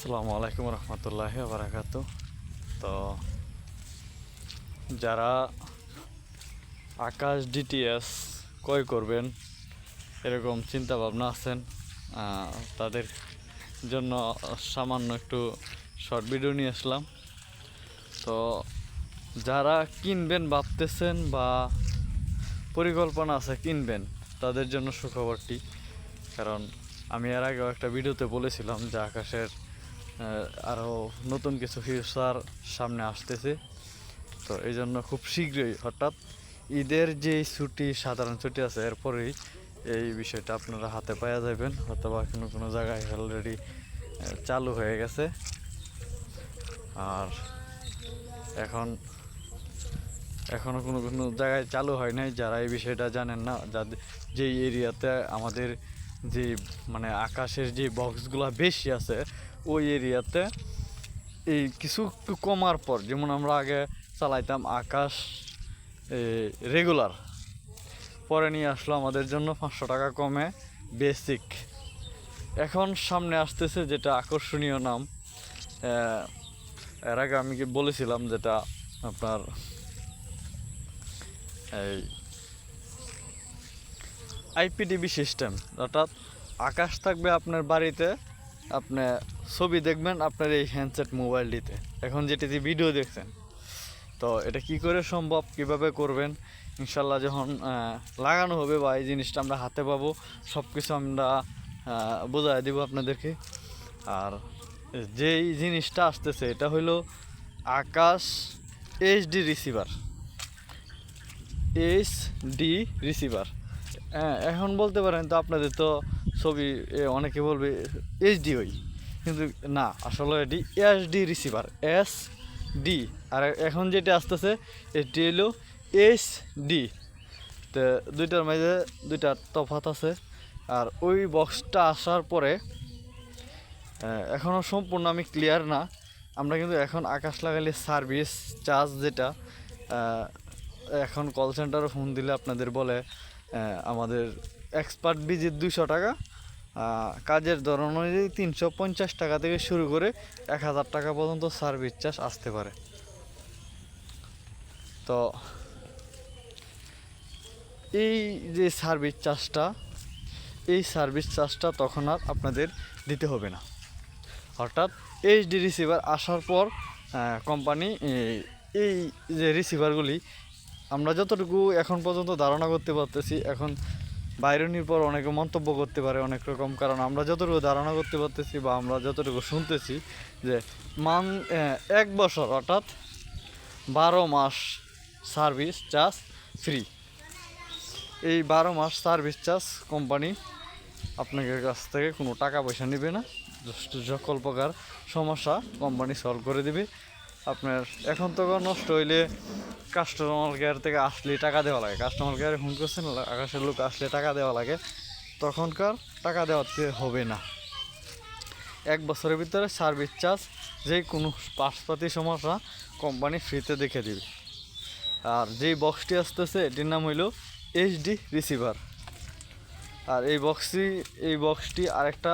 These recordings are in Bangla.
আসসালামু আলাইকুম রহমতুল্লাহ বারাকাতু তো যারা আকাশ ডিটিএস ক্রয় করবেন, এরকম চিন্তা ভাবনা আছেন তাদের জন্য সামান্য একটু শর্ট ভিডিও নিয়ে আসলাম। তো যারা কিনবেন, ভাবতেছেন বা পরিকল্পনা আছে কিনবেন, তাদের জন্য সুখবরটি। কারণ আমি এর আগেও একটা ভিডিওতে বলেছিলাম যে আকাশের আরও নতুন কিছু ফিউচার সামনে আসতেছে। তো এই জন্য খুব শীঘ্রই, হঠাৎ ঈদের যে ছুটি, সাধারণ ছুটি আছে, এরপরেই এই বিষয়টা আপনারা হাতে পাওয়া যাবেন অথবা কোনো কোনো জায়গায় অলরেডি চালু হয়ে গেছে। আর এখন এখনও কোনো কোনো জায়গায় চালু হয় নাই। যারা এই বিষয়টা জানেন না, যাদের, যেই এরিয়াতে আমাদের যে মানে আকাশের যে বক্সগুলো বেশি আছে, ওই এরিয়াতে এই কিছু কমার পর, যেমন আমরা আগে চালাইতাম আকাশ রেগুলার পরে নিয়ে আসলো আমাদের জন্য পাঁচশো টাকা কমে বেসিক এখন সামনে আসতেছে যেটা আকর্ষণীয় নাম এর আগে আমি কি বলেছিলাম যেটা আপনার, এই আইপিটিভি সিস্টেম। অর্থাৎ আকাশ থাকবে আপনার বাড়িতে, আপনি ছবি দেখবেন আপনার এই হ্যান্ডসেট মোবাইলটিতে এখন যেটিতে ভিডিও দেখছেন। তো এটা কি করে সম্ভব, কীভাবে করবেন? ইনশাল্লাহ যখন লাগানো হবে বা এই জিনিসটা আমরা হাতে পাবো সব কিছু আমরা বোঝাই দিব আপনাদেরকে। আর যেই জিনিসটা আসতেছে, এটা হলো Akash HD receiver H D receiver হ্যাঁ এখন বলতে পারেন তো আপনাদের তো ছবি অনেকে বলবে এইচডি ওই। কিন্তু না, আসলে এটি ডি রিসিভার এস ডি আর এখন যেটা আসতেছে, এটি হলো এস ডি তো দুইটার মাঝে দুইটা তফাত আছে। আর ওই বক্সটা আসার পরে এখনও সম্পূর্ণ আমি ক্লিয়ার না। আমরা কিন্তু এখন আকাশ লাগালে সার্ভিস চার্জ যেটা এখন কল সেন্টারে ফোন দিলে আপনাদের বলে আমাদের এক্সপার্ট ভিজিট দুশো টাকা কাজের ধরন অনুযায়ী তিনশো পঞ্চাশ টাকা থেকে শুরু করে এক হাজার টাকা পর্যন্ত সার্ভিস চার্জ আসতে পারে। তো এই যে সার্ভিস চার্জটা এই সার্ভিস চার্জটা তখন আর আপনাদের দিতে হবে না। অর্থাৎ এইচডি রিসিভার আসার পর কোম্পানি এই যে রিসিভারগুলি আমরা যতটুকু এখন পর্যন্ত ধারণা করতে পারতেছি, এখন বাইরনির পর অনেকে মন্তব্য করতে পারে অনেক রকম। কারণ আমরা যতটুকু ধারণা করতে পারতেছি বা আমরা যতটুকু শুনতেছি যে মান এক বছর অর্থাৎ বারো মাস সার্ভিস চার্জ ফ্রি। এই বারো মাস সার্ভিস চার্জ কোম্পানি আপনাদের কাছ থেকে কোনো টাকা পয়সা নেবে না। সকল প্রকার সমস্যা কোম্পানি সলভ করে দিবে। আপনার এখন তো নষ্ট হইলে কাস্টমার কেয়ার থেকে আসলে টাকা দেওয়া লাগে। কাস্টমার কেয়ারে ফোন করছেন, আকাশের লোক আসলে টাকা দেওয়া লাগে। তখনকার টাকা দেওয়াতে হবে না। এক বছরের ভিতরে সার্ভিস চার্জ যে কোনো পাশপাতি সমস্যা কোম্পানি ফ্রিতে দেখে দিবে। আর যেই বক্সটি আসতেছে, এটির নাম হইল এইচডি রিসিভার আর এই বক্সটি এই বক্সটি আরেকটা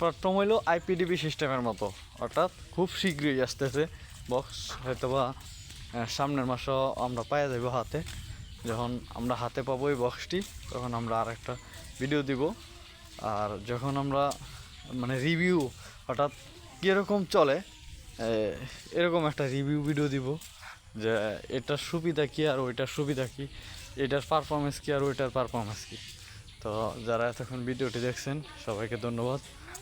প্রথম হইল আইপিডিবি সিস্টেমের মতো। অর্থাৎ খুব শীঘ্রই আসতেছে। বক্স হয়তোবা সামনের মাসও আমরা পাওয়া যাব হাতে। যখন আমরা হাতে পাবো এই বক্সটি তখন আমরা আর একটা ভিডিও দিব। আর যখন আমরা মানে রিভিউ অর্থাৎ কীরকম চলে এরকম একটা রিভিউ ভিডিও দিব। যে এটার সুবিধা কী আর ওইটার সুবিধা কী? এটার পারফরমেন্স কী আর ওইটার পারফরমেন্স কী? তো যারা এতক্ষণ ভিডিওটি দেখছেন, সবাইকে ধন্যবাদ।